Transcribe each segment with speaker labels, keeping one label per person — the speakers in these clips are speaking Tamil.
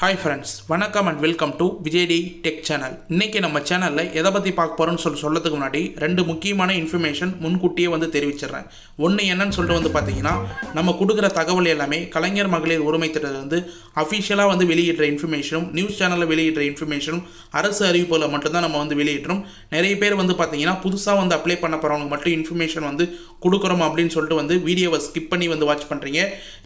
Speaker 1: ஹாய் ஃப்ரெண்ட்ஸ் வணக்கம் அண்ட் வெல்கம் டு விஜய்டி டெக் சேனல் இன்றைக்கி நம்ம சேனலில் எதை பற்றி பார்க்க போகிறோம்னு சொல்லி சொல்லதுக்கு முன்னாடி ரெண்டு முக்கியமான இன்ஃபர்மேஷன் முன்கூட்டியே வந்து தெரிவிச்சிடுறேன். ஒன்று என்னன்னு சொல்லிட்டு வந்து பார்த்தீங்கன்னா நம்ம கொடுக்குற தகவல் எல்லாமே கலைஞர் மகளிர் உரிமை திட்டத்தில் வந்து அஃபிஷியலாக வந்து வெளியிடுற இன்ஃபர்மேஷனும் நியூஸ் சேனலில் வெளியிடுற இன்ஃபர்மேஷனும் அரசு அறிவிப்பில் மட்டும்தான் நம்ம வந்து வெளியிடுறோம். நிறைய பேர் வந்து பார்த்தீங்கன்னா புதுசாக வந்து அப்ளை பண்ண போகிறவங்க மட்டும் இன்ஃபர்மேஷன் வந்து கொடுக்குறோம் அப்படின்னு சொல்லிட்டு வந்து வீடியோவை ஸ்கிப் பண்ணி வந்து வாட்ச் பண்ணுறீங்க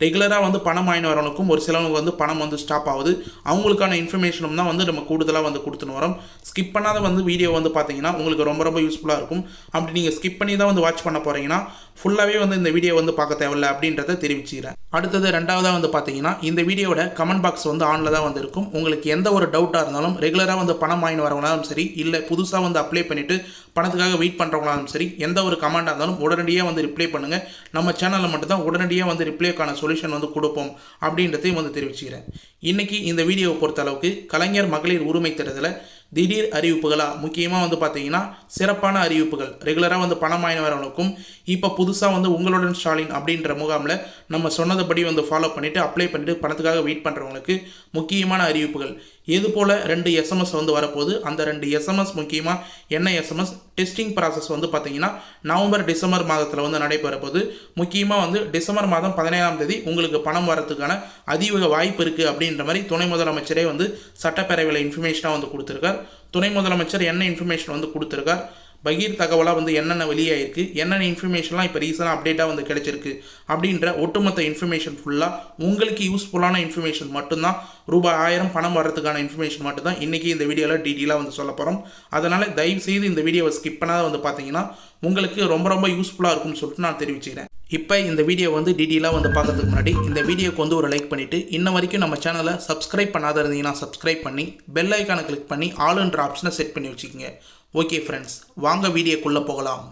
Speaker 1: ரெகுலராக வந்து பணம் வாங்கின வரவங்களுக்கும் ஒரு சிலவங்க வந்து பணம் வந்து ஸ்டாப் ஆகுது. அவங்களுக்கான இன்ஃபர்மேஷனும் தான் வந்து நம்ம கூடுதலாக வந்து கொடுத்துன்னு வரோம். ஸ்கிப் பண்ணாத வந்து வீடியோ வந்து பார்த்தீங்கன்னா உங்களுக்கு ரொம்ப ரொம்ப யூஸ்ஃபுல்லாக இருக்கும். அப்படி நீங்கள் ஸ்கிப் பண்ணி தான் வந்து வாட்ச் பண்ண போகிறீங்கன்னா ஃபுல்லாகவே வந்து இந்த வீடியோ வந்து பார்க்க தேவையில்ல அப்படின்றத தெரிவிச்சுக்கிறேன். அடுத்தது ரெண்டாவதாக வந்து பார்த்தீங்கன்னா இந்த வீடியோட கமெண்ட் பாக்ஸ் வந்து ஆனில் தான் வந்து இருக்கும். உங்களுக்கு எந்த ஒரு டவுட்டாக இருந்தாலும் ரெகுலராக வந்து பணம் வாங்கி வரவங்களாலும் சரி இல்லை புதுசாக வந்து அப்ளை பண்ணிவிட்டு பணத்துக்காக வெயிட் பண்ணுறவங்களாலும் சரி எந்த ஒரு கமெண்டாக இருந்தாலும் உடனடியாக வந்து ரிப்ளை பண்ணுங்கள் நம்ம சேனலில் மட்டும்தான் உடனடியாக வந்து ரிப்ளைக்கான சொல்யூஷன் வந்து கொடுப்போம் அப்படின்றதையும் வந்து தெரிவிச்சுக்கிறேன். இன்றைக்கி இந்த வீடியோவை பொறுத்த அளவுக்கு கலைஞர் மகளிர் உரிமை திட்டத்தில் திடீர் அறிவிப்புகளாக முக்கியமாக வந்து பார்த்தீங்கன்னா சிறப்பான அறிவிப்புகள். ரெகுலராக வந்து பணம் வாங்கினவர்களுக்கும் இப்போ புதுசாக வந்து உங்களுடன் ஸ்டாலின் அப்படின்ற முகாமில் நம்ம சொன்னதுபடி வந்து ஃபாலோ பண்ணிவிட்டு அப்ளை பண்ணிவிட்டு பணத்துக்காக வெயிட் பண்ணுறவங்களுக்கு முக்கியமான அறிவிப்புகள். இது போல் ரெண்டு எஸ்எம்எஸ் வந்து வரப்போகுது. அந்த ரெண்டு எஸ்எம்எஸ் முக்கியமாக என்ன எஸ்எம்எஸ் டெஸ்டிங் ப்ராசஸ் வந்து பார்த்தீங்கன்னா நவம்பர் டிசம்பர் மாதத்தில் வந்து நடைபெற போகுது முக்கியமாக வந்து டிசம்பர் மாதம் பதினேழாம் தேதி உங்களுக்கு பணம் வரதுக்கான அதிக வாய்ப்பு இருக்குது அப்படின்ற மாதிரி துணை முதலமைச்சரே வந்து சட்டப்பேரவையில் இன்ஃபர்மேஷனாக வந்து கொடுத்துருக்கார். துணை முதலமைச்சர் என்ன இன்ஃபர்மேஷன் வந்து கொடுத்துருக்கார்? பகீர் தகவலாக வந்து என்னென்ன வெளியாகிருக்கு என்னென்ன இன்ஃபர்மேஷன்லாம் இப்போ ரீசனாக அப்டேட்டாக வந்து கிடைச்சிருக்கு அப்படின்ற ஒட்டுமொத்த இன்ஃபர்மேஷன் ஃபுல்லாக உங்களுக்கு யூஸ்ஃபுல்லான இன்ஃபர்மேஷன் மட்டும்தான் ரூபாய் ஆயிரம் பணம் வர்றதுக்கான இன்ஃபர்மேஷன் மட்டும்தான் இன்றைக்கி இந்த வீடியோவில் டீட்டெயிலாக வந்து சொல்ல போகிறோம் அதனால் தயவு செய்து இந்த வீடியோவை ஸ்கிப் பண்ணாத வந்து பார்த்தீங்கன்னா உங்களுக்கு ரொம்ப ரொம்ப யூஸ்ஃபுல்லாக இருக்கும்னு சொல்லிட்டு நான் தெரிவிச்சுக்கிறேன். இப்போ இந்த வீடியோ வந்து டீட்டெயிலாக வந்து பார்க்கறதுக்கு முன்னாடி இந்த வீடியோக்கு வந்து ஒரு லைக் பண்ணிவிட்டு இன்ன வரைக்கும் நம்ம சேனலை சப்ஸ்கிரைப் பண்ணாத இருந்தீங்கன்னா சப்ஸ்கிரைப் பண்ணி பெல் ஐக்கானை கிளிக் பண்ணி ஆளுன்ற ஆப்ஷனை செட் பண்ணி வச்சுக்கோங்க. ஓகே ஃப்ரெண்ட்ஸ் வாங்க வீடியோக்குள்ளே போகலாம்.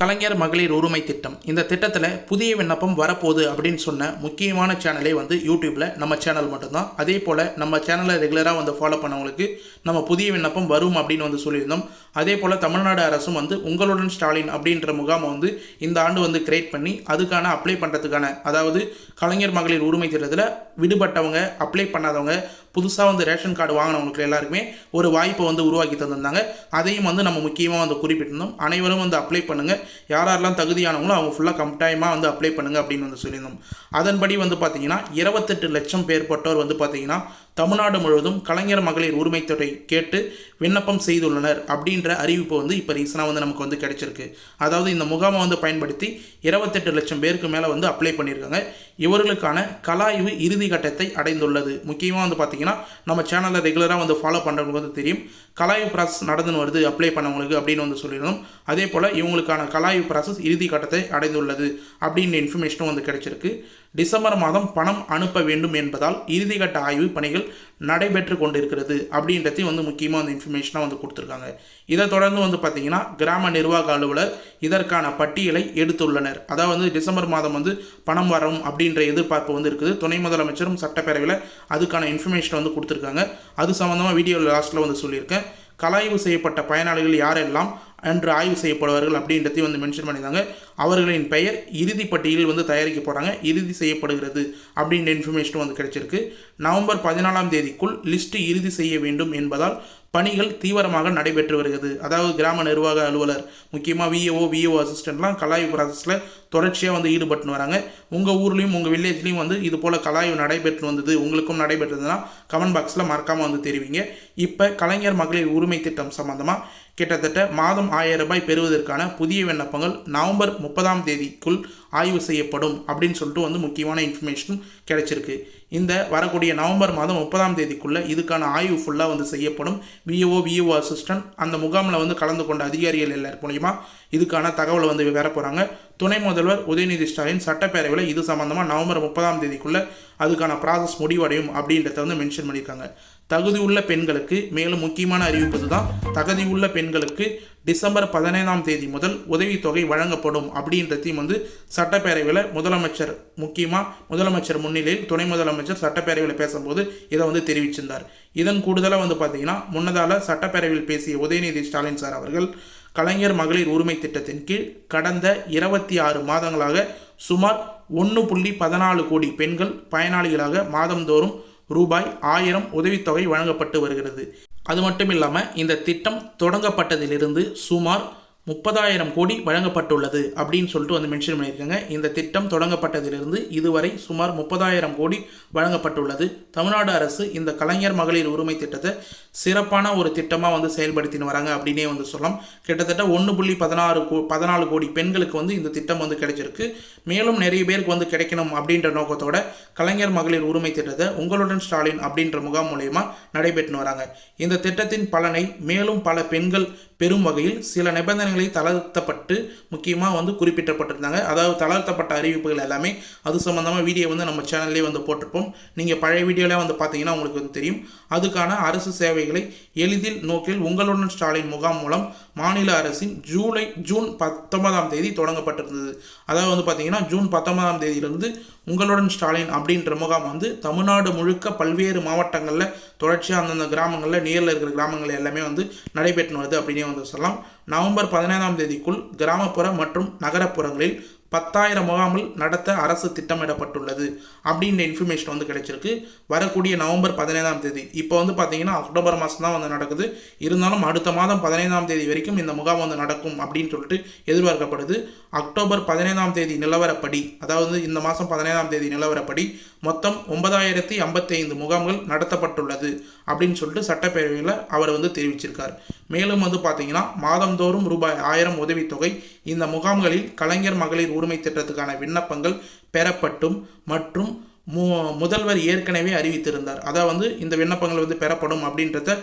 Speaker 1: கலைஞர் மகளிர் உரிமை திட்டம். இந்த திட்டத்தில் புதிய விண்ணப்பம் வரப்போகுது அப்படின்னு சொன்ன முக்கியமான சேனலே வந்து யூடியூப்பில் நம்ம சேனல் மட்டும்தான். அதே போல் நம்ம சேனலை ரெகுலராக வந்து ஃபாலோ பண்ணவங்களுக்கு நம்ம புதிய விண்ணப்பம் வரும் அப்படின்னு வந்து சொல்லியிருந்தோம். அதே போல் தமிழ்நாடு அரசும் வந்து உங்களுடன் ஸ்டாலின் அப்படின்ற முகாமை வந்து இந்த ஆண்டு வந்து கிரியேட் பண்ணி அதுக்கான அப்ளை பண்ணுறதுக்கான அதாவது கலைஞர் மகளிர் உரிமை திட்டத்தில் விடுபட்டவங்க அப்ளை பண்ணாதவங்க புதுசாக வந்து ரேஷன் கார்டு வாங்கினவங்களுக்கு எல்லாருக்குமே ஒரு வாய்ப்பை வந்து உருவாக்கி தந்திருந்தாங்க. அதையும் வந்து நம்ம முக்கியமாக வந்து குறிப்பிட்டிருந்தோம். அனைவரும் வந்து அப்ளை பண்ணுங்கள் யார் யாரெல்லாம் தகுதியானவங்களோ அவங்க ஃபுல்லாக கம்ப்டாயமாக வந்து அப்ளை பண்ணுங்கள் அப்படின்னு வந்து சொல்லியிருந்தோம். அதன்படி வந்து பார்த்தீங்கன்னா இருபத்தெட்டு லட்சம் பேர்பட்டோர் வந்து பார்த்தீங்கன்னா தமிழ்நாடு முழுவதும் கலைஞர் மகளிர் உரிமை தொகை கேட்டு விண்ணப்பம் செய்துள்ளனர் அப்படின்ற அறிவிப்பு வந்து இப்போ ரீசனாக வந்து நமக்கு வந்து கிடைச்சிருக்கு. அதாவது இந்த முகாமை வந்து பயன்படுத்தி இருபத்தெட்டு லட்சம் பேருக்கு மேலே வந்து அப்ளை பண்ணியிருக்காங்க. இவர்களுக்கான கலாய்வு இறுதி கட்டத்தை அடைந்துள்ளது. முக்கியமாக வந்து பார்த்திங்கன்னா நம்ம சேனலில் ரெகுலராக வந்து ஃபாலோ பண்ணுறவங்களுக்கு வந்து தெரியும். கலாய்வு ப்ராசஸ் நடந்துன்னு வருது அப்ளை பண்ணவங்களுக்கு அப்படின்னு வந்து சொல்லியிருந்தோம். அதே போல் இவங்களுக்கான கலாய்வு ப்ராசஸ் இறுதி கட்டத்தை அடைந்துள்ளது அப்படின்ற இன்ஃபர்மேஷனும் வந்து கிடைச்சிருக்கு. டிசம்பர் மாதம் பணம் அனுப்ப வேண்டும் என்பதால் இறுதிக்கட்ட ஆய்வு பணிகள் நடைபெற்று கொண்டிருக்கிறது அப்படின்றதையும் வந்து முக்கியமாக அந்த இன்ஃபர்மேஷனாக வந்து கொடுத்துருக்காங்க. இதை தொடர்ந்து வந்து பார்த்திங்கன்னா கிராம நிர்வாக அலுவலர் இதற்கான பட்டியலை எடுத்துள்ளனர். அதாவது வந்து டிசம்பர் மாதம் வந்து பணம் வரும் அப்படின்ற எதிர்பார்ப்பு வந்து இருக்குது. துணை முதலமைச்சரும் சட்டப்பேரவையில் அதுக்கான இன்ஃபர்மேஷன் வந்து கொடுத்துருக்காங்க. அது சம்மந்தமாக வீடியோ லாஸ்ட்டில் வந்து சொல்லியிருக்கேன். கலாய்வு செய்யப்பட்ட பயனாளிகள் யாரெல்லாம் அன்று ஆய்வு செய்யப்படுவார்கள் அப்படின்றதையும் வந்து மென்ஷன் பண்ணியிருந்தாங்க அவர்களின் பெயர் இறுதி பட்டியலில் வந்து தயாரிக்க போகிறாங்க இறுதி செய்யப்படுகிறது அப்படின்ற இன்ஃபர்மேஷனும் வந்து கிடைச்சிருக்கு. நவம்பர் பதினாலாம் தேதிக்குள் லிஸ்ட்டு இறுதி செய்ய வேண்டும் என்பதால் பணிகள் தீவிரமாக நடைபெற்று வருகிறது. அதாவது கிராம நிர்வாக அலுவலர் முக்கியமாக விஏஓ விஏஓ அசிஸ்டண்ட்லாம் கலாய்வு ப்ராசஸில் தொடர்ச்சியாக வந்து ஈடுபட்டு வராங்க. உங்கள் ஊர்லேயும் உங்கள் வில்லேஜ்லேயும் வந்து இது போல் கலாய்வு நடைபெற்று வந்தது உங்களுக்கும் நடைபெற்றதுன்னா கமெண்ட் பாக்ஸில் மறக்காமல் வந்து தெரிவிங்க. இப்போ கலைஞர் மகளிர் உரிமை திட்டம் சம்மந்தமாக கிட்டத்தட்ட மாதம் ஆயிரம் ரூபாய் பெறுவதற்கான புதிய விண்ணப்பங்கள் நவம்பர் முப்பதாம் தேதிக்குள் ஆய்வு செய்யப்படும் அப்படின்னு சொல்லிட்டு வந்து முக்கியமான இன்ஃபர்மேஷன் கிடைச்சிருக்கு. இந்த வரக்கூடிய நவம்பர் மாதம் முப்பதாம் தேதிக்குள்ளே இதுக்கான ஆய்வு ஃபுல்லாக வந்து செய்யப்படும். விஓ விஓ அசிஸ்டன்ட் அந்த முகாமில் வந்து கலந்து கொண்ட அதிகாரிகள் எல்லார் மூலிமா இதுக்கான தகவலை வந்து பெற போகிறாங்க துணை முதல்வர் உதயநிதி ஸ்டாலின் சட்டப்பேரவையில் இது சம்மந்தமாக நவம்பர் முப்பதாம் தேதிக்குள்ளே அதுக்கான ப்ராசஸ் முடிவடையும் அப்படின்றத வந்து மென்ஷன் பண்ணியிருக்காங்க. தகுதியுள்ள பெண்களுக்கு மேலும் முக்கியமான அறிவிப்பது தான் தகுதியுள்ள பெண்களுக்கு டிசம்பர் பதினைந்தாம் தேதி முதல் உதவித்தொகை வழங்கப்படும் அப்படின்றதையும் வந்து சட்டப்பேரவையில் முதலமைச்சர் முக்கியமாக முதலமைச்சர் முன்னிலையில் துணை முதலமைச்சர் சட்டப்பேரவையில் பேசும்போது இதை வந்து தெரிவிச்சிருந்தார். இதன் கூடுதலாக வந்து பார்த்தீங்கன்னா முன்னதால் சட்டப்பேரவையில் பேசிய உதயநிதி ஸ்டாலின் சார் அவர்கள் கலைஞர் மகளிர் உரிமை திட்டத்தின் கீழ் கடந்த இருபத்தி ஆறு மாதங்களாக சுமார் ஒன்று புள்ளி பதினாலு கோடி பெண்கள் பயனாளிகளாக மாதந்தோறும் ரூபாய் ஆயிரம் உதவித்தொகை வழங்கப்பட்டு வருகிறது. அது மட்டும் இல்லாமல் இந்த திட்டம் தொடங்கப்பட்டதிலிருந்து சுமார் முப்பதாயிரம் கோடி வழங்கப்பட்டுள்ளது அப்படின்னு சொல்லிட்டு வந்து மென்ஷன் பண்ணியிருக்காங்க. இந்த திட்டம் தொடங்கப்பட்டதிலிருந்து இதுவரை சுமார் முப்பதாயிரம் கோடி வழங்கப்பட்டுள்ளது. தமிழ்நாடு அரசு இந்த கலைஞர் மகளிர் உரிமை திட்டத்தை சிறப்பான ஒரு திட்டமாக வந்து செயல்படுத்தின்னு வராங்க அப்படின்னே வந்து சொல்லலாம். கிட்டத்தட்ட ஒன்று புள்ளி பதினாறு கோ பதினாலு கோடி பெண்களுக்கு வந்து இந்த திட்டம் வந்து கிடைச்சிருக்கு. மேலும் நிறைய பேருக்கு வந்து கிடைக்கணும் அப்படின்ற நோக்கத்தோட கலைஞர் மகளிர் உரிமை திட்டத்தை உங்களுடன் ஸ்டாலின் அப்படின்ற முகாம் மூலயமா நடைபெற்று வராங்க. இந்த திட்டத்தின் பலனை மேலும் பல பெண்கள் பெறும் வகையில் சில நிபந்தனைகளை தளர்த்தப்பட்டு முக்கியமாக வந்து குறிப்பிட்டப்பட்டிருந்தாங்க. அதாவது தளர்த்தப்பட்ட அறிவிப்புகள் எல்லாமே அது சம்மந்தமாக வீடியோ வந்து நம்ம சேனல்லே வந்து போட்டிருப்போம். நீங்கள் பழைய வீடியோவில் வந்து பார்த்தீங்கன்னா உங்களுக்கு வந்து தெரியும். அதுக்கான அரசு சேவை தேவைகளை எளிதில் நோக்கில் உங்களுடன் ஸ்டாலின் முகாம் மூலம் மாநில அரசின் ஜூலை ஜூன் பத்தொன்பதாம் தேதி தொடங்கப்பட்டிருந்தது. அதாவது வந்து பார்த்தீங்கன்னா ஜூன் பத்தொன்பதாம் தேதியிலிருந்து உங்களுடன் ஸ்டாலின் அப்படின்ற முகாம் வந்து தமிழ்நாடு முழுக்க பல்வேறு மாவட்டங்களில் தொடர்ச்சியாக அந்தந்த கிராமங்களில் நேரில் இருக்கிற கிராமங்கள் எல்லாமே வந்து நடைபெற்று வருது அப்படின்னே வந்து சொல்லலாம். நவம்பர் பதினைந்தாம் தேதிக்குள் கிராமப்புற மற்றும் நகரப்புறங்களில் பத்தாயிரம் முகாமில் நடத்த அரசு திட்டமிடப்பட்டுள்ளது அப்படின்ற இன்ஃபர்மேஷன் வந்து கிடைச்சிருக்கு. வரக்கூடிய நவம்பர் பதினைந்தாம் தேதி. இப்போ வந்து பார்த்தீங்கன்னா அக்டோபர் மாதம் தான் வந்து நடக்குது. இருந்தாலும் அடுத்த மாதம் பதினைந்தாம் தேதி வரைக்கும் இந்த முகாம் வந்து நடக்கும் அப்படின்னு சொல்லிட்டு எதிர்பார்க்கப்படுது. அக்டோபர் பதினைந்தாம் தேதி நிலவரப்படி அதாவது இந்த மாதம் பதினைந்தாம் தேதி நிலவரப்படி மொத்தம் ஒன்பதாயிரத்தி ஐம்பத்தி ஐந்து முகாம்கள் நடத்தப்பட்டுள்ளது அப்படின்னு சொல்லிட்டு சட்டப்பேரவையில் அவர் வந்து தெரிவிச்சிருக்கார். மேலும் வந்து பார்த்தீங்கன்னா மாதந்தோறும் ரூபாய் ஆயிரம் உதவித்தொகை இந்த முகாம்களில் கலைஞர் மகளிர் உரிமை திட்டத்துக்கான விண்ணப்பங்கள் பெறப்பட்டும் மற்றும் மு முதல்வர் ஏற்கனவே அறிவித்திருந்தார். அதாவது வந்து இந்த விண்ணப்பங்கள் வந்து பெறப்படும் அப்படின்றத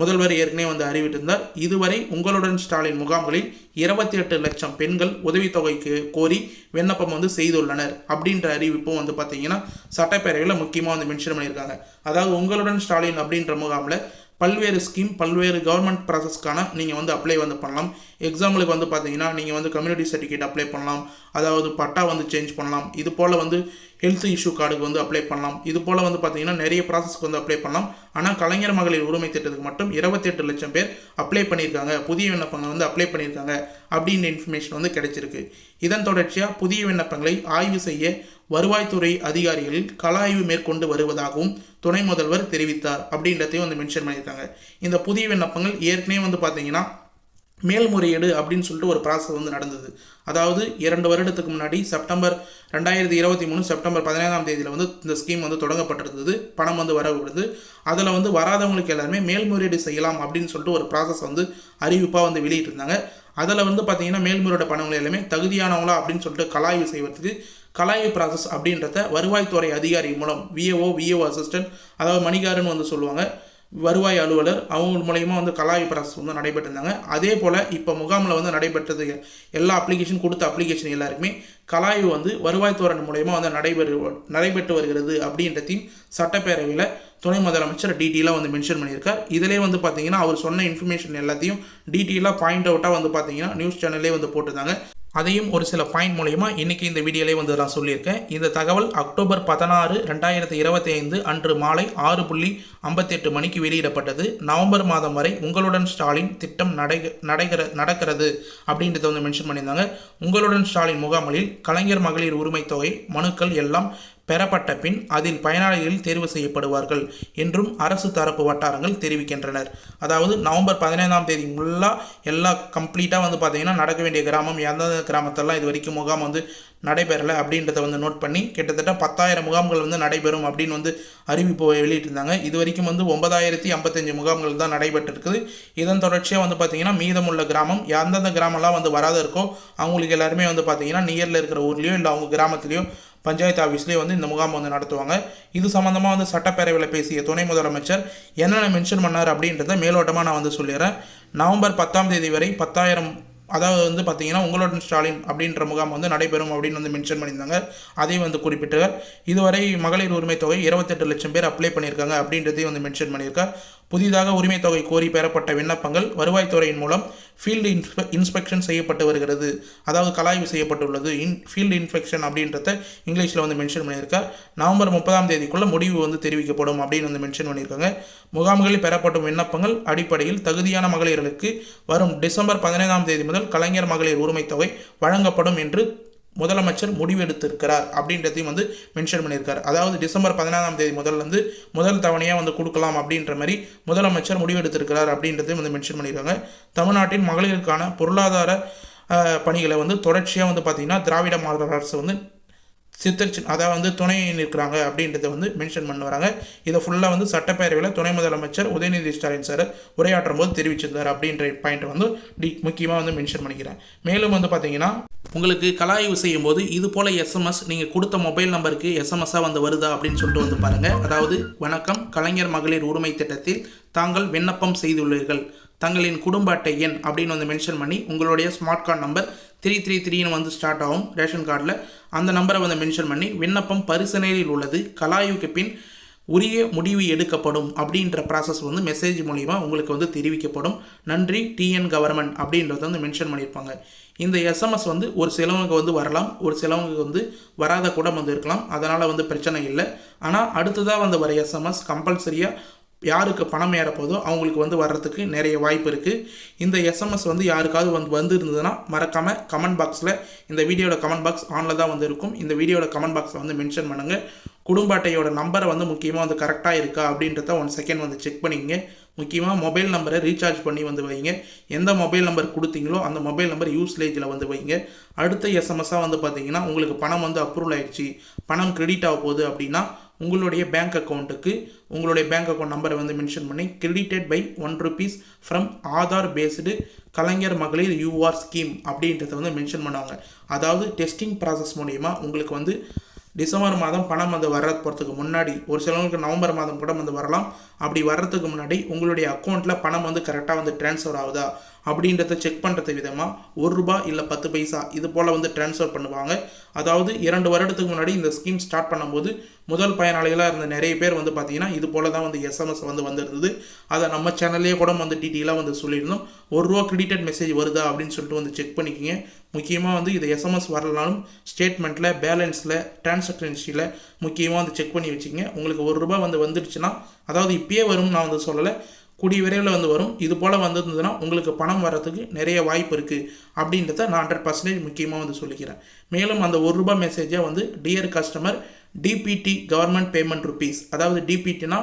Speaker 1: முதல்வர் ஏற்கனவே வந்து அறிவித்திருந்தார். இதுவரை உங்களுடன் ஸ்டாலின் முகாம்களில் இருபத்தி எட்டு லட்சம் பெண்கள் உதவித்தொகைக்கு கோரி விண்ணப்பம் வந்து செய்துள்ளனர் அப்படின்ற அறிவிப்பும் வந்து பார்த்தீங்கன்னா சட்டப்பேரவையில் முக்கியமாக வந்து மென்ஷன் பண்ணியிருக்காங்க. அதாவது உங்களுடன் ஸ்டாலின் அப்படின்ற முகாமில் பல்வேறு ஸ்கீம் பல்வேறு கவர்மெண்ட் ப்ராசஸ்க்கான நீங்கள் வந்து அப்ளை வந்து பண்ணலாம். எக்ஸாம்பிளுக்கு வந்து பார்த்தீங்கன்னா நீங்கள் வந்து கம்யூனிட்டி சர்டிஃபிகேட் அப்ளை பண்ணலாம். அதாவது பட்டா வந்து சேஞ்ச் பண்ணலாம். இது போல் வந்து ஹெல்த் இஷ்யூ கார்டுக்கு வந்து அப்ளை பண்ணலாம். இது போல் வந்து பார்த்தீங்கன்னா நிறைய ப்ராசஸ்க்கு வந்து அப்ளை பண்ணலாம். ஆனால் கலைஞர் மகளிர் உரிமை திட்டத்துக்கு மட்டும் இருபத்தெட்டு லட்சம் பேர் அப்ளை பண்ணியிருக்காங்க. புதிய விண்ணப்பங்கள் வந்து அப்ளை பண்ணியிருக்காங்க. அப்படின்ற இன்ஃபர்மேஷன் வந்து கிடைச்சிருக்கு. இதன் தொடர்ச்சியாக புதிய விண்ணப்பங்களை ஆய்வு செய்ய வருவாய்த்துறை அதிகாரிகளில் கள ஆய்வு மேற்கொண்டு வருவதாகவும் துணை முதல்வர் தெரிவித்தார் அப்படின்றதையும் வந்து மென்ஷன் பண்ணியிருக்காங்க. இந்த புதிய விண்ணப்பங்கள் ஏற்கனவே வந்து பார்த்தீங்கன்னா மேல்முறையீடு அப்படின்னு சொல்லிட்டு ஒரு ப்ராசஸ் வந்து நடந்தது. அதாவது இரண்டு வருடத்துக்கு முன்னாடி செப்டம்பர் ரெண்டாயிரத்தி இருபத்தி மூணு செப்டம்பர் பதினைந்தாம் தேதியில் வந்து இந்த ஸ்கீம் வந்து தொடங்கப்பட்டிருந்தது. பணம் வந்து வரவிடுது அதில் வந்து வராதவங்களுக்கு எல்லாருமே மேல்முறையீடு செய்யலாம் அப்படின்னு சொல்லிட்டு ஒரு ப்ராசஸ் வந்து அறிவிப்பாக வந்து வெளியிட்டிருந்தாங்க. அதில் வந்து பார்த்தீங்கன்னா மேல்முறையோட பணங்கள் எல்லாமே தகுதியானவங்களா அப்படின்னு சொல்லிட்டு கலாய்வு செய்வதற்கு கலாய்வு ப்ராசஸ் அப்படின்றத வருவாய்த்துறை அதிகாரி மூலம் விஏஓ விஏஓ அசிஸ்டன்ட் அதாவது மணிகாரன் வந்து சொல்லுவாங்க. வருவாய் அலுவலர் அவங்க மூலயமா வந்து கலாய்வு ப்ராசஸ் வந்து நடைபெற்றிருந்தாங்க. அதே போல் இப்போ முகாமில் வந்து நடைபெற்றது எல்லா அப்ளிகேஷன் கொடுத்த அப்ளிகேஷன் எல்லாருக்குமே கலாய்வு வந்து வருவாய்த்துறை மூலயமா வந்து நடைபெறு நடைபெற்று வருகிறது அப்படின்றதையும் சட்டப்பேரவையில் துணை முதலமைச்சர் டீட்டெயிலாக வந்து மென்ஷன் பண்ணியிருக்கார். இதிலே வந்து பார்த்தீங்கன்னா அவர் சொன்ன இன்ஃபர்மேஷன் எல்லாத்தையும் டீட்டெயிலாக பாயிண்ட் அவுட்டாக வந்து பார்த்தீங்கன்னா நியூஸ் சேனல்லே வந்து போட்டிருந்தாங்க. அதையும் ஒரு சில பாயிண்ட் மூலயமா இன்றைக்கி இந்த வீடியோலே வந்து நான் சொல்லியிருக்கேன். இந்த தகவல் அக்டோபர் பதினாறு ரெண்டாயிரத்தி இருபத்தி ஐந்து அன்று மாலை ஆறு புள்ளி ஐம்பத்தெட்டு மணிக்கு வெளியிடப்பட்டது. நவம்பர் மாதம் வரை உங்களுடன் ஸ்டாலின் திட்டம் நடை நடைகிற நடக்கிறது அப்படின்றத வந்து மென்ஷன் பண்ணியிருந்தாங்க. உங்களுடன் ஸ்டாலின் முகாமலில் கலைஞர் மகளிர் உரிமை தொகை மனுக்கள் எல்லாம் பெறப்பட்ட பின் அதில் பயனாளிகள் தேர்வு செய்யப்படுவார்கள் என்றும் அரசு தரப்பு வட்டாரங்கள் தெரிவிக்கின்றனர். அதாவது நவம்பர் பதினைந்தாம் தேதி ஃபுல்லாக எல்லா கம்ப்ளீட்டாக வந்து பார்த்திங்கன்னா நடக்க வேண்டிய கிராமம் எந்தெந்த கிராமத்தெல்லாம் இது வரைக்கும் முகாம் வந்து நடைபெறலை அப்படின்றத வந்து நோட் பண்ணி கிட்டத்தட்ட பத்தாயிரம் முகாம்கள் வந்து நடைபெறும் அப்படின்னு வந்து அறிவிப்பு வெளியிட்டிருந்தாங்க. இது வரைக்கும் வந்து ஒன்பதாயிரத்தி ஐம்பத்தஞ்சு முகாம்கள் தான் நடைபெற்றிருக்குது. இதன் தொடர்ச்சியாக வந்து பார்த்தீங்கன்னா மீதமுள்ள கிராமம் எந்தெந்த கிராமம்லாம் வந்து வராத இருக்கோ அவங்களுக்கு எல்லாருமே வந்து பார்த்திங்கன்னா நியரில் இருக்கிற ஊர்லேயோ இல்லை அவங்க கிராமத்துலேயோ பஞ்சாயத்து ஆஃபீஸ்லேயே வந்து இந்த முகாம் வந்து நடத்துவாங்க. இது சம்மந்தமாக வந்து சட்டப்பேரவையில் பேசிய துணை முதலமைச்சர் என்னென்ன மென்ஷன் பண்ணார் அப்படின்றத மேலோட்டமாக நான் வந்து சொல்லிடுறேன். நவம்பர் பத்தாம் தேதி வரை பத்தாயிரம் அதாவது வந்து பார்த்தீங்கன்னா உங்களுடன் ஸ்டாலின் அப்படின்ற முகாம் வந்து நடைபெறும் அப்படின்னு வந்து மென்ஷன் பண்ணியிருந்தாங்க. அதையும் வந்து குறிப்பிட்டார் இதுவரை மகளிர் உரிமை தொகை இருபத்தெட்டு லட்சம் பேர் அப்ளை பண்ணியிருக்காங்க அப்படின்றதையும் வந்து மென்ஷன் பண்ணியிருக்கார். புதிதாக உரிமை தொகை கோரி பெறப்பட்ட விண்ணப்பங்கள் வருவாய்த்துறையின் மூலம் ஃபீல்டு இன்ஸ்பெ இன்ஸ்பெக்ஷன் செய்யப்பட்டு வருகிறது. அதாவது கலாய்வு செய்யப்பட்டுள்ளது. இன் ஃபீல்டு இன்ஸ்பெக்ஷன் அப்படின்றத இங்கிலீஷில் வந்து மென்ஷன் பண்ணியிருக்கார் நவம்பர் முப்பதாம் தேதிக்குள்ள முடிவு வந்து தெரிவிக்கப்படும் அப்படின்னு வந்து மென்ஷன் பண்ணியிருக்காங்க. முகாம்களில் பெறப்படும் விண்ணப்பங்கள் அடிப்படையில் தகுதியான மகளிர்களுக்கு வரும் டிசம்பர் பதினைந்தாம் தேதி முதல் கலைஞர் மகளிர் உரிமைத்தொகை வழங்கப்படும் என்று முதலமைச்சர் முடிவெடுத்திருக்கிறார் அப்படின்றதையும் வந்து மென்ஷன் பண்ணியிருக்காரு. அதாவது டிசம்பர் பதினாறாம் தேதி முதல்ல வந்து முதல் தவணையாக வந்து கொடுக்கலாம் அப்படின்ற மாதிரி முதலமைச்சர் முடிவெடுத்திருக்கிறார் அப்படின்றதையும் வந்து மென்ஷன் பண்ணியிருக்காங்க. தமிழ்நாட்டின் மகளிருக்கான பொருளாதார பணிகளை வந்து தொடர்ச்சியாக வந்து பார்த்திங்கன்னா திராவிட மாடல் அரசு வந்து சித்தரிச்சு அதாவது வந்து துணை நிற்கிறாங்க அப்படின்றத வந்து மென்ஷன் பண்ண வராங்க. இதை ஃபுல்லாக வந்து சட்டப்பேரவையில் துணை முதலமைச்சர் உதயநிதி ஸ்டாலின் சார் உரையாற்றும் போது தெரிவிச்சிருந்தார் அப்படின்ற பாயிண்ட் வந்து டி முக்கியமாக வந்து மென்ஷன் பண்ணிக்கிறேன். மேலும் வந்து பார்த்தீங்கன்னா உங்களுக்கு கலாய்வு செய்யும் போது இது போல் எஸ்எம்எஸ் நீங்கள் கொடுத்த மொபைல் நம்பருக்கு எஸ்எம்எஸ்ஸாக வந்து வருதா அப்படின்னு சொல்லிட்டு வந்து பாருங்கள் அதாவது வணக்கம் கலைஞர் மகளிர் உரிமை திட்டத்தில் தாங்கள் விண்ணப்பம் செய்துள்ளீர்கள். தங்களின் குடும்ப அட்டை எண் அப்படின்னு வந்து மென்ஷன் பண்ணி உங்களுடைய smart card number three three த்ரீன்னு வந்து ஸ்டார்ட் ஆகும் ரேஷன் கார்டில் அந்த நம்பரை வந்து மென்ஷன் பண்ணி விண்ணப்பம் பரிசனையில் உள்ளது கலாயுக்கு பின் உரிய முடிவு எடுக்கப்படும் அப்படின்ற ப்ராசஸ் வந்து மெசேஜ் மூலிமா உங்களுக்கு வந்து தெரிவிக்கப்படும். நன்றி டிஎன் கவர்மெண்ட் அப்படின்றத வந்து மென்ஷன் பண்ணியிருப்பாங்க. இந்த எஸ்எம்எஸ் வந்து ஒரு சிலவங்க வந்து வரலாம் ஒரு சிலவங்க வந்து வராத கூட வந்து இருக்கலாம். அதனால் வந்து பிரச்சனை இல்லை. ஆனால் அடுத்ததாக வந்து வர எஸ்எம்எஸ் கம்பல்சரியாக யாருக்கு பணம் ஏறப்போதோ அவங்களுக்கு வந்து வர்றதுக்கு நிறைய வாய்ப்பு இருக்குது இந்த எஸ்எம்எஸ் வந்து யாருக்காவது வந்து வந்துருந்ததுன்னா மறக்காமல் கமெண்ட் பாக்ஸில் இந்த வீடியோட கமெண்ட் பாக்ஸ் ஆனில் தான் வந்து இருக்கும். இந்த வீடியோட கமெண்ட் பாக்ஸில் வந்து மென்ஷன் பண்ணுங்கள் குடும்ப அட்டையோட நம்பரை வந்து முக்கியமாக வந்து கரெக்டாக இருக்கா அப்படின்றத ஒன் செகண்ட் வந்து செக் பண்ணிங்க முக்கியமாக மொபைல் நம்பரை ரீசார்ஜ் பண்ணி வந்து வைங்க. எந்த மொபைல் நம்பர் கொடுத்தீங்களோ அந்த மொபைல் நம்பர் யூஸ்லேஜில் வந்து வைங்க. அடுத்த எஸ்எம்எஸ்ஸாக வந்து பார்த்தீங்கன்னா உங்களுக்கு பணம் வந்து அப்ரூவல் ஆயிடுச்சு. பணம் கிரெடிட் ஆக போகுது அப்படின்னா உங்களுடைய பேங்க் அக்கௌண்ட்டுக்கு உங்களுடைய பேங்க் அக்கௌண்ட் நம்பரை வந்து மென்ஷன் பண்ணி credited by one rupees from Aadhaar based Kalaignar Magalir you are scheme அப்படின்றத வந்து மென்ஷன் பண்ணுவாங்க. அதாவது டெஸ்டிங் ப்ராசஸ் மூலயமா உங்களுக்கு வந்து டிசம்பர் மாதம் பணம் வந்து வர போகிறதுக்கு முன்னாடி ஒரு சிலவங்களுக்கு நவம்பர் மாதம் கூட வந்து வரலாம். அப்படி வர்றதுக்கு முன்னாடி உங்களுடைய அக்கௌண்ட்டில் பணம் வந்து கரெக்டாக வந்து ட்ரான்ஸ்ஃபர் ஆகுதா? அப்படின்றத செக் பண்ணுறது விதமாக ஒரு ரூபா இல்லை பத்து பைசா இது போல் வந்து ட்ரான்ஸ்ஃபர் பண்ணுவாங்க. அதாவது இரண்டு வருடத்துக்கு முன்னாடி இந்த ஸ்கீம் ஸ்டார்ட் பண்ணும்போது முதல் பயனாளிகளாக இருந்த நிறைய பேர் வந்து பார்த்தீங்கன்னா இது போல் தான் வந்து எஸ்எம்எஸ் வந்து வந்திருந்தது. அதை நம்ம சேனல்லே கூட வந்து டீட்டெயிலாக வந்து சொல்லியிருந்தோம். ஒரு ரூபா கிரெடிட்டட் மெசேஜ் வருதா அப்படின்னு சொல்லிட்டு வந்து செக் பண்ணிக்கோங்க. முக்கியமாக வந்து இது எஸ்எம்எஸ் வரலனாலும் ஸ்டேட்மெண்ட்டில் பேலன்ஸில் டிரான்சாக்ஷன் ஹிஸ்ட்ரியில் முக்கியமாக வந்து செக் பண்ணி வச்சுக்கோங்க. உங்களுக்கு ஒரு ரூபா வந்து வந்துடுச்சுன்னா அதாவது இப்பயே வரும் நான் வந்து சொல்லலை கூடிய விரைவில் வந்து வரும். இது போல் வந்திருந்ததுன்னா உங்களுக்கு பணம் வர்றதுக்கு நிறைய வாய்ப்பு இருக்குது அப்படின்றத நான் ஹண்ட்ரட் பர்சன்டேஜ் முக்கியமாக வந்து சொல்லிக்கிறேன். மேலும் அந்த ஒரு ரூபாய் மெசேஜை வந்து dear customer DBT government payment rupees அதாவது டிபிடினா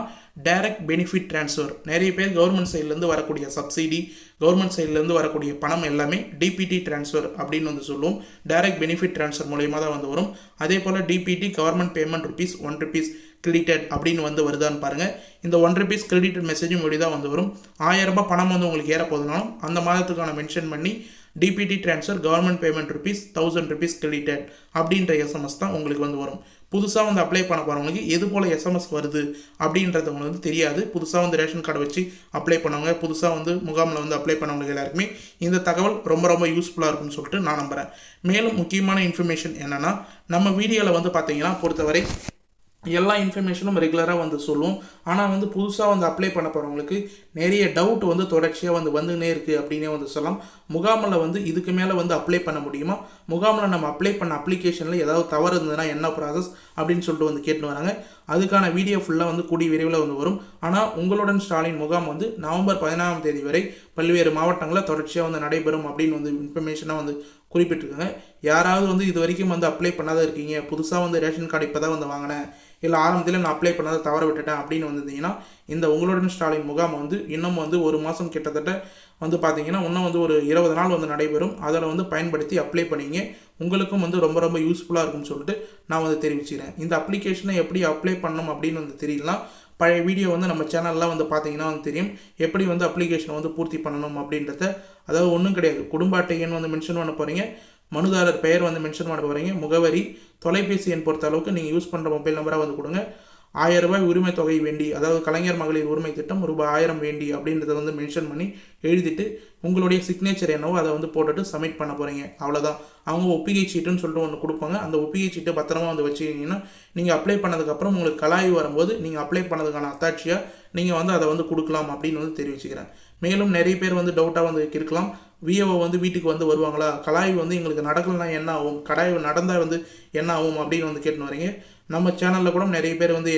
Speaker 1: டைரக்ட் பெனிஃபிட் ட்ரான்ஸ்ஃபர் நிறைய பேர் கவர்மெண்ட் சைட்லேருந்து வரக்கூடிய சப்சிடி கவர்மெண்ட் சைட்லேருந்து வரக்கூடிய பணம் எல்லாமே டிபிடி ட்ரான்ஸ்ஃபர் அப்படின்னு வந்து சொல்லுவோம் டைரக்ட் பெனிஃபிட் ட்ரான்ஸ்ஃபர் மூலயமா தான் வந்து வரும். அதே போல் DBT government payment rupees one rupees credited அப்படின்னு வந்து வருதான்னு பாருங்கள் இந்த ஒன் ருபீஸ் கிரெடிட்டட் மெசேஜும் இப்படி தான் வந்து வரும். ஆயிரம் ரூபாய் பணம் வந்து உங்களுக்கு ஏற போதுனாலும் அந்த மாதத்துக்கான மென்ஷன் பண்ணி DBT transfer government payment rupees thousand rupees credited அப்படின்ற எஸ்எம்எஸ் தான் உங்களுக்கு வந்து வரும். புதுசாக வந்து அப்ளை பண்ண போகிறவங்களுக்கு எது போல் எஸ்எம்எஸ் வருது அப்படின்றது உங்களுக்கு வந்து தெரியாது. புதுசாக வந்து ரேஷன் கார்டு வச்சு அப்ளை பண்ணவங்க புதுசாக வந்து முகாமில் வந்து அப்ளை பண்ணவங்களுக்கு எல்லாருக்குமே இந்த தகவல் ரொம்ப ரொம்ப யூஸ்ஃபுல்லாக இருக்கும்னு சொல்லிட்டு நான் நம்புகிறேன் மேலும் முக்கியமான இன்ஃபர்மேஷன் என்னென்னா நம்ம வீடியோவில் வந்து பார்த்தீங்கன்னா பொறுத்தவரை எல்லா இன்ஃபர்மேஷனும் ரெகுலராக வந்து சொல்லும். ஆனால் வந்து புதுசாக வந்து அப்ளை பண்ண போகிறவங்களுக்கு நிறைய டவுட் வந்து தொடர்ச்சியாக வந்து வந்துனே இருக்குது அப்படின்னே வந்து சொல்லலாம். முகாமில் வந்து இதுக்கு மேலே வந்து அப்ளை பண்ண முடியுமா? முகாமில் நம்ம அப்ளை பண்ண அப்ளிகேஷனில் ஏதாவது தவறு இருந்ததுன்னா என்ன ப்ராசஸ் அப்படின்னு சொல்லிட்டு வந்து கேட்டு வராங்க. அதுக்கான வீடியோ ஃபுல்லாக வந்து கூடிய விரைவில் வந்து வரும். ஆனால் உங்களுடன் ஸ்டாலின் முகாம் வந்து நவம்பர் பதினாறாம் தேதி வரை பல்வேறு மாவட்டங்களில் தொடர்ச்சியாக வந்து நடைபெறும் அப்படின்னு வந்து இன்ஃபர்மேஷனாக வந்து குறிப்பிட்டிருக்காங்க. யாராவது வந்து இது வரைக்கும் வந்து அப்ளை பண்ணாத இருக்கீங்க புதுசாக வந்து ரேஷன் கார்டு இப்போ தான் வந்து வாங்கினேன் இல்லை ஆரம்பத்தில் நான் அப்ளை பண்ணாத தவற விட்டுட்டேன் அப்படின்னு வந்திருந்தீங்கன்னா இந்த உங்களுடன் ஸ்டாலின் முகாம் வந்து இன்னும் வந்து ஒரு மாதம் கிட்டத்தட்ட வந்து பார்த்தீங்கன்னா இன்னும் வந்து ஒரு இருபது நாள் வந்து நடைபெறும். அதில் வந்து பயன்படுத்தி அப்ளை பண்ணிங்க. உங்களுக்கும் வந்து ரொம்ப ரொம்ப யூஸ்ஃபுல்லாக இருக்கும்னு சொல்லிட்டு நான் வந்து தெரிவிச்சுக்கிறேன். இந்த அப்ளிகேஷனை எப்படி அப்ளை பண்ணணும் அப்படின்னு வந்து தெரியலாம் பழைய வீடியோ வந்து நம்ம சேனல்லாம் வந்து பார்த்தீங்கன்னா வந்து தெரியும். எப்படி வந்து அப்ளிகேஷனை வந்து பூர்த்தி பண்ணணும் அப்படின்றத. அதாவது ஒன்றும் கிடையாது. குடும்ப அட்டை வந்து மென்ஷன் பண்ண போகிறீங்க மனுதாரர் பெயர் வந்து மென்ஷன் பண்ண போகிறீங்க முகவரி தொலைபேசி எண் பொறுத்த அளவுக்கு நீங்கள் யூஸ் பண்ணுற மொபைல் நம்பராக வந்து கொடுங்க. ஆயிரம் ரூபாய் உரிமை தொகை வேண்டி அதாவது கலைஞர் மகளிர் உரிமை திட்டம் ரூபாய் ஆயிரம் வேண்டி அப்படின்றத வந்து மென்ஷன் பண்ணி எழுதிட்டு உங்களுடைய சிக்னேச்சர் என்னவோ அதை வந்து போட்டுட்டு சப்மிட் பண்ண போகிறீங்க அவ்வளோதான் அவங்க ஒப்பிகை சீட்டுன்னு சொல்லிட்டு ஒன்று கொடுப்பாங்க. அந்த ஒப்பிகை சீட்டை பத்திரமா வந்து வச்சுக்கிங்கன்னா நீங்கள் அப்ளை பண்ணதுக்கப்புறம் உங்களுக்கு கலாய்வு வரும்போது நீங்கள் அப்ளை பண்ணதுக்கான அத்தாட்சியாக நீங்கள் வந்து அதை வந்து கொடுக்கலாம் அப்படின்னு வந்து தெரிவிச்சுக்கிறேன். மேலும் நிறைய பேர் வந்து டவுட்டாக வந்து இருக்கலாம் விஏஓ வந்து வீட்டுக்கு வந்து வருவாங்களா? கலாய்வு வந்து எங்களுக்கு நடக்கலைன்னா என்ன ஆகும்? கடாய்வு நடந்தால் வந்து என்ன ஆகும் அப்படின்னு வந்து கேட்டுன்னு வரீங்க. நம்ம சேனலில் கூட நிறைய பேர் வந்து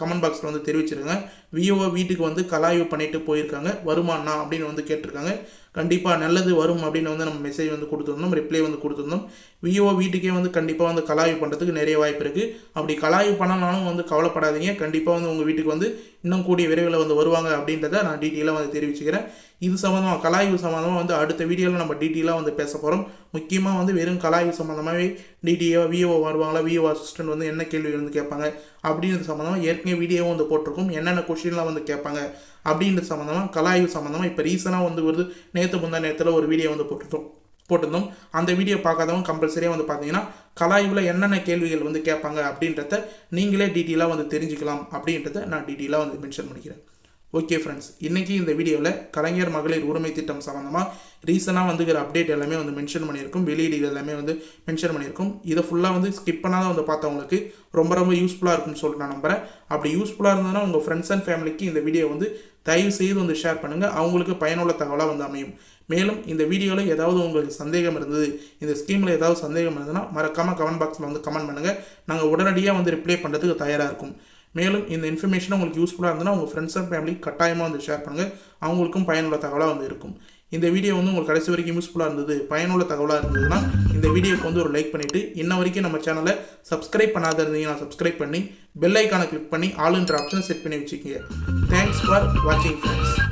Speaker 1: கமெண்ட் பாக்ஸில் வந்து தெரிவிச்சிருக்காங்க. விஓ வீட்டுக்கு வந்து கலாய்வு பண்ணிட்டு போயிருக்காங்க. வருமானா அப்படின்னு வந்து கேட்டிருக்காங்க. கண்டிப்பாக நல்லது வரும் அப்படின்னு வந்து நம்ம மெசேஜ் வந்து கொடுத்துருந்தோம் ரிப்ளை வந்து கொடுத்துருந்தோம். விஓ வீட்டுக்கே வந்து கண்டிப்பாக வந்து கலாய்வு பண்ணுறதுக்கு நிறைய வாய்ப்பு இருக்குது அப்படி கலாய்வு பண்ணனாலும் வந்து கவலைப்படாதீங்க. கண்டிப்பாக வந்து உங்கள் வீட்டுக்கு வந்து இன்னும் கூடிய விரைவில் வந்து வருவாங்க அப்படின்றத நான் டீட்டெயிலாக வந்து தெரிவிச்சுக்கிறேன். இது சம்மந்தமாக கலாய்வு சம்மந்தமாக வந்து அடுத்த வீடியோவில் நம்ம டீட்டெயிலாக வந்து பேச போகிறோம் முக்கியமாக வந்து வெறும் கலாய்வு சம்மந்தமாகவே டிடிஓ விஓ வருவாங்களா? விஓ அசிஸ்டன்ட் வந்து என்ன கேள்வி வந்து கேட்பாங்க? அப்படின்றது சம்மந்தமாக ஏற்கனவே வீடியோவும் வந்து போட்டிருக்கோம். என்னென்ன கொஷின்லாம் வந்து கேட்பாங்க? அப்படின்ற சம்மந்தமாக கலாய்வு சம்மந்தமாக இப்போ ரீசனாக வந்து வருது நேற்று முந்தா நேரத்தில் ஒரு வீடியோ வந்து போட்டிருந்தோம். போட்டிருந்தோம். அந்த வீடியோ பார்க்காதவங்க கம்பல்சரியாக வந்து பார்த்தீங்கன்னா கலாய்வில் என்னென்ன கேள்விகள் வந்து கேட்பாங்க அப்படின்றத நீங்களே டீட்டெயிலாக வந்து தெரிஞ்சுக்கலாம் அப்படின்றத நான் டீட்டெயிலாக வந்து மென்ஷன் பண்ணிக்கிறேன். ஓகே ஃப்ரெண்ட்ஸ் இன்றைக்கி இந்த வீடியோவில் கலைஞர் மகளிர் உரிமை திட்டம் சம்மந்தமாக ரீசனாக வந்துக்கிற அப்டேட் எல்லாமே வந்து மென்ஷன் பண்ணியிருக்கும். வெளியீடுகள் எல்லாமே வந்து மென்ஷன் பண்ணியிருக்கும். இதை ஃபுல்லாக வந்து ஸ்கிப் பண்ணாத வந்து பார்த்தவங்களுக்கு ரொம்ப ரொம்ப யூஸ்ஃபுல்லாக இருக்கும்னு சொல்லிட்டு நான் நம்புகிறேன் அப்படி யூஸ்ஃபுல்லாக இருந்ததுன்னா உங்கள் ஃப்ரெண்ட்ஸ் அண்ட் ஃபேமிலிக்கு இந்த வீடியோ வந்து தயவு செய்து வந்து ஷேர் பண்ணுங்கள் அவங்களுக்கு பயனுள்ள தகவலாக வந்து அமையும். மேலும் இந்த வீடியோவில் ஏதாவது உங்களுக்கு சந்தேகம் இருந்தது இந்த ஸ்கீமில் ஏதாவது சந்தேகம் இருந்ததுன்னா மறக்காமல் கமெண்ட் பாக்ஸில் வந்து கமெண்ட் பண்ணுங்கள் நாங்கள் உடனடியாக வந்து ரிப்ளை பண்ணுறதுக்கு தயாராக இருக்கும். மேலும் இந்த இன்ஃபர்மேஷன் உங்களுக்கு யூஸ்ஃபுல்லாக இருந்ததுன்னா உங்கள் ஃப்ரெண்ட்ஸ் அண்ட் ஃபேமிலி கட்டாயமாக வந்து ஷேர் பண்ணுங்கள் அவங்களுக்கும் பயனுள்ள தகவலாக வந்து இருக்கும். இந்த வீடியோ வந்து உங்களுக்கு கடைசி வரைக்கும் யூஸ்ஃபுல்லாக இருந்தது பயனுள்ள தகவலாக இருந்ததுன்னா இந்த வீடியோக்கு வந்து ஒரு லைக் பண்ணிவிட்டு இன்ன வரைக்கும் நம்ம சேனலை சப்ஸ்கிரைப் பண்ணாத இருந்தீங்கன்னா சப்ஸ்கிரைப் பண்ணி பெல் ஐக்கானை கிளிக் பண்ணி ஆளுன்ற ஆப்ஷனை செட் பண்ணி வச்சுக்கோங்க. தேங்க்ஸ் ஃபார் வாட்சிங் ஃப்ரெண்ட்ஸ்